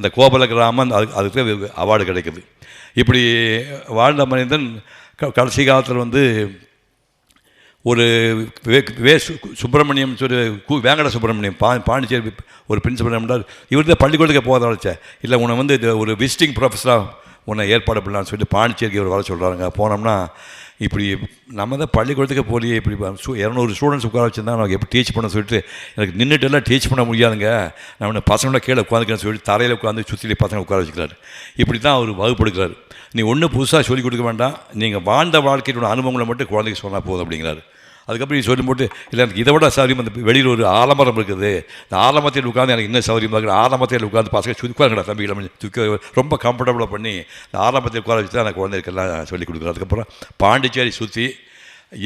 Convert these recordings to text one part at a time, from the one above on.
அந்த கோபல கிராமம் அதுக்கு அதுக்கு அவார்டு கிடைக்குது. இப்படி வாழ்ந்த மனிதன் க- கடைசி காலத்தில் வந்து ஒரு வே வே சு- சுப்பிரமணியம் சொல்லி கு வேங்கட சுப்பிரமணியம் பா பாண்டிச்சேரி ஒரு பிரின்சிபல் இருந்தார். இவர் தான் பள்ளிக்கூடத்துக்கு போக வச்சேன் இல்லை உன்னை வந்து இது ஒரு விசிட்டிங் ப்ரொஃபஸராக உன்னை ஏற்பாடு பண்ணலாம்னு சொல்லிட்டு பாண்டிச்சேரிக்கு ஒரு வர சொல்கிறாங்க போனோம்னா இப்படி நம்ம தான் பள்ளிக்கூடத்துக்கு போலியே இப்படி இரநூறு ஸ்டூடெண்ட்ஸ் உட்கார வச்சுருந்தா எனக்கு எப்படி டீச் பண்ண சொல்லிட்டு எனக்கு நின்றுட்டு எல்லாம் டீச் பண்ண முடியாதுங்க. நம்ம பசங்களோட கீழே உட்காந்துக்கிறேன்னு சொல்லிட்டு தரையில் உட்காந்து சுற்றிலே பசங்களை உட்கார வச்சுக்கிறாரு. இப்படி தான் அவர் வகுப்படுக்கிறாரு நீ ஒன்றும் புதுசாக சொல்லிக் கொடுக்க வேண்டாம். நீங்கள் வாழ்ந்த வாழ்க்கையோட அனுபவங்களை மட்டும் குழந்தைக்கு சொன்னால் போதும் அப்படிங்கிறாரு. அதுக்கப்புறம் நீ சொல்லி போட்டு இல்லை எனக்கு இதை விட சௌரியம் அந்த வெளியில் ஒரு ஆலமரம் இருக்குது. இந்த ஆலமரத்தில் உட்காந்து எனக்கு இன்னும் சௌரியமாக இருக்குது ஆலமரத்தில் உட்காந்து பசங்க சுதுக்குவாங்கடா தம்பிகளை சுற்றி ரொம்ப கம்ஃபர்டபுளாக பண்ணி இந்த ஆலமரத்தில் உட்கார வச்சு தான் எனக்கு குழந்தைகளுக்கெல்லாம் சொல்லிக் கொடுக்குறேன். அதுக்கப்புறம் பாண்டிச்சேரி சுற்றி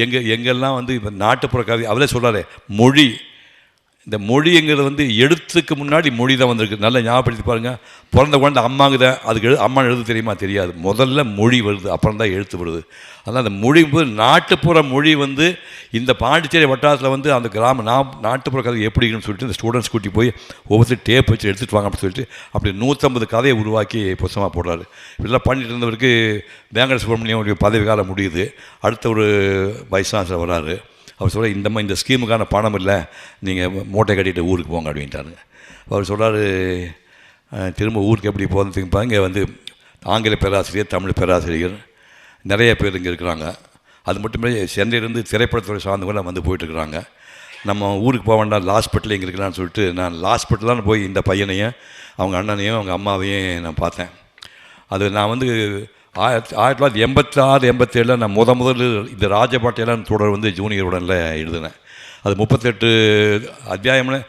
எங்கே எங்கெல்லாம் வந்து இப்போ நாட்டுப்புற கவி அவரே சொல்கிறாரு மொழி இந்த மொழிங்கிறது வந்து எழுத்துக்கு முன்னாடி மொழி தான் வந்திருக்கு. நல்லா ஞாபகப்படுத்தி பாருங்கள் பிறந்த குழந்தை அம்மாங்க தான் அதுக்கு எழு அம்மா எழுத தெரியுமா? தெரியாது. முதல்ல மொழி வருது அப்புறம் தான் எழுத்து வருது. அதனால் அந்த மொழி போது நாட்டுப்புற மொழி வந்து இந்த பாண்டிச்சேரி வட்டாரத்தில் வந்து அந்த கிராம நா நாட்டுப்புற கதை எப்படி இருக்குன்னு சொல்லிட்டு இந்த ஸ்டூடெண்ட்ஸ் கூட்டி போய் ஒவ்வொருத்தரும் டேப் வச்சு எடுத்துகிட்டு வாங்க அப்படின்னு சொல்லிட்டு அப்படி நூற்றம்பது கதையை உருவாக்கி புத்தகமாக போடுறாரு. இப்படிலாம் பண்ணிட்டு இருந்தவருக்கு வேங்கட சுப்பிரமணியம் ஒரு பதவி காலம் முடியுது. அடுத்த ஒரு வயசாசில் வராரு. அவர் சொல்ல இந்த மாதிரி இந்த ஸ்கீமுக்கான பணம் இல்லை நீங்கள் மூட்டை கட்டிட்டு ஊருக்கு போங்க அப்படின்ட்டாருங்க அவர் சொல்கிறார் திரும்ப ஊருக்கு எப்படி போகிறதுக்கு இங்கே வந்து ஆங்கில பேராசிரியர் தமிழ் பேராசிரியர் நிறைய பேர் இங்கே இருக்கிறாங்க. அது மட்டுமே சென்னையிலேருந்து திரைப்படத்துறை சார்ந்தவங்களாம் வந்து போயிட்டுருக்குறாங்க நம்ம ஊருக்கு போக வேண்டாம் ஹாஸ்பிட்டல் இங்கே இருக்கலாம்னு சொல்லிட்டு நான் லாஸ்பிட்டலான்னு போய் இந்த பையனையும் அவங்க அண்ணனையும் அவங்க அம்மாவையும் நான் பார்த்தேன். அது நான் வந்து ஆயிரத்தி ஆயிரத்தி தொள்ளாயிரத்தி எண்பத்தாறு எண்பத்தேழில் நான் முத முதல் இந்த ராஜபாட்டையெல்லாம் தொடர் வந்து ஜூனியர் உடனில் எழுதினேன். அது முப்பத்தெட்டு அத்தியாயம்னு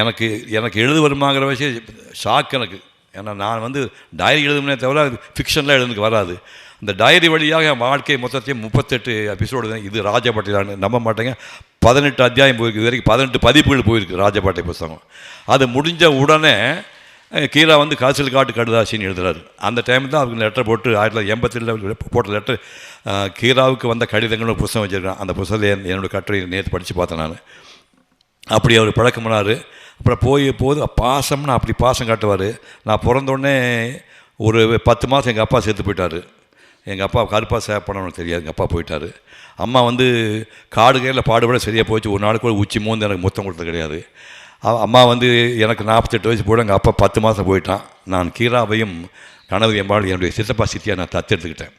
எனக்கு எனக்கு எழுத வருமாங்கிற விஷயம் ஷாக் எனக்கு. ஏன்னா நான் வந்து டைரி எழுதுனே தவிர ஃபிக்ஷன்லாம் எழுதுனுக்கு வராது. அந்த டைரி வழியாக என் வாழ்க்கை மொத்தத்தையும் முப்பத்தெட்டு எபிசோடு தான். இது ராஜபாட்டையில் நம்ப மாட்டேங்க. பதினெட்டு அத்தியாயம் போயிருக்கு. இது வரைக்கும் பதினெட்டு பதிப்புகள் போயிருக்கு ராஜபாட்டை புஸ்தகம் அது முடிஞ்ச உடனே அஹ் கீரா வந்து காய்ச்சல் காட்டு கடுதாசின்னு எழுதுறாரு. அந்த டைம் தான் அவருக்கு லெட்டர் போட்டு ஆயிரத்தி தொள்ளாயிரத்தி எண்பத்தேழில் போட்ட லெட்டர் கீராவுக்கு வந்த கடிதங்கள்னு ஒரு புஸ்தகம் வச்சுருக்கேன். அந்த புஸ்தகத்தை என்னோடய என்னோட கட்டுரை நேற்று படித்து பார்த்தேன் நான். அப்படி அவர் பழக்கமானார் அப்புறம் போய் போது பாசம்னு அப்படி பாசம் காட்டுவார். நான் பிறந்தோடனே ஒரு பத்து மாதம் எங்கள் அப்பா செத்து போயிட்டார். எங்கள் அப்பா கருப்பா சேவ் பண்ணணும்னு தெரியாது. எங்கள் அப்பா போயிட்டார். அம்மா வந்து காடு கையில் பாடுபட சரியாக போச்சு. ஒரு நாளுக்கு கூட உச்சி மோந்து எனக்கு முத்தம் கொடுத்தது கிடையாது. அம்மா வந்து எனக்கு நாற்பத்தெட்டு வயசு போட எங்கள் அப்பா பத்து மாதம் போயிட்டான். நான் கீராவையும் கனவு எம்பாள் என்னுடைய சித்தப்பா சித்தியை நான் தத்தெடுத்துக்கிட்டேன்.